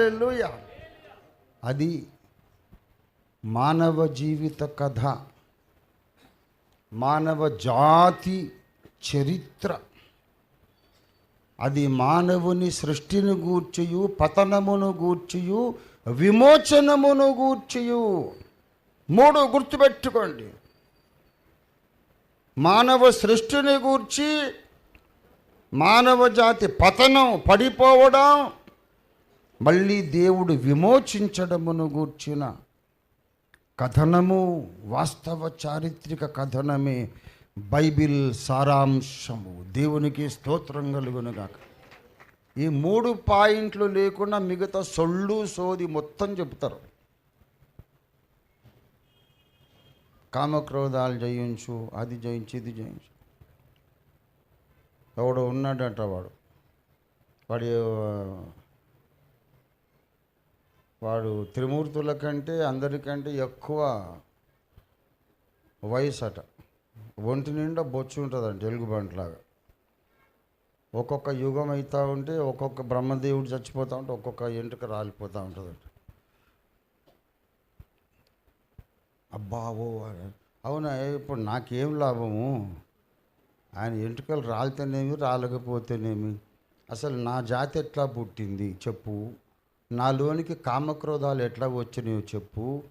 హల్లెలూయా. అది మానవ జీవిత కథ మానవ జాతి చరిత్ర. అది మానవుని సృష్టిని గూర్చియు పతనమును గూర్చియు విమోచనమును గూర్చియు. మూడు గుర్తుపెట్టుకోండి. మానవ సృష్టిని గూర్చి మానవ జాతి పతనం పడిపోవడం మళ్ళీ దేవుడు విమోచించడమును గూర్చిన కథనము వాస్తవ చారిత్రక కథనమే బైబిల్ సారాంశము. దేవునికి స్తోత్రం కలుగునుగాక. ఈ మూడు పాయింట్లు లేకుండా మిగతా సొళ్ళు సోది మొత్తం చెప్తారు కామక్రోధాలు జయించు అది జయించు ఇది జయించు. ఎవడో ఉన్నాడంట వాడు. వాడి వాడు త్రిమూర్తుల కంటే అందరికంటే ఎక్కువ వయసు అట ఒంటి నిండా బొచ్చు ఉంటుందంట ఎలుగుబంట్లాగా ఒక్కొక్క యుగం అవుతూ ఉంటే ఒక్కొక్క బ్రహ్మదేవుడు చచ్చిపోతూ ఉంటే ఒక్కొక్క ఎంటుక రాలిపోతూ ఉంటుందంట. అబ్బావో అవునా? ఇప్పుడు నాకేం లాభము? ఆయన ఎంటుకలు రాలితేనేమి రాలకపోతేనేమి? అసలు నా జాతి ఎట్లా పుట్టింది? చెప్పు. నాలోనికి కామక్రోధాలు ఎట్లా వచ్చినాయో చెప్పు.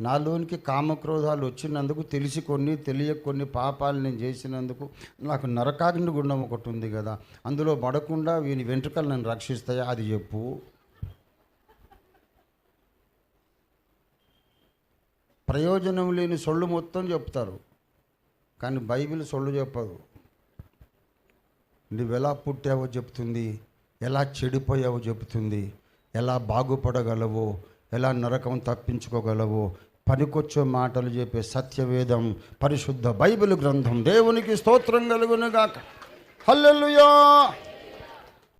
నాలోనికి కామక్రోధాలు వచ్చినందుకు తెలిసి కొన్ని తెలియక కొన్ని పాపాలు నేను చేసినందుకు నాకు నరకాగ్ని గుండం ఒకటి ఉంది కదా. అందులో పడకుండా వీని వెంట్రుకలు నన్ను రక్షిస్తాయా? అది చెప్పు. ప్రయోజనం లేని సొళ్ళు మొత్తం చెప్తారు. కానీ బైబిల్ సొళ్ళు చెప్పదు. నువ్వు ఎలా పుట్టావో చెప్తుంది. ఎలా చెడిపోయావో చెబుతుంది ఎలా బాగుపడగలవో ఎలా నరకం తప్పించుకోగలవో పనికొచ్చే మాటలు చెప్పే సత్యవేదం పరిశుద్ధ బైబిల్ గ్రంథం దేవునికి స్తోత్రం కలుగునుగాక. హల్లెలూయా!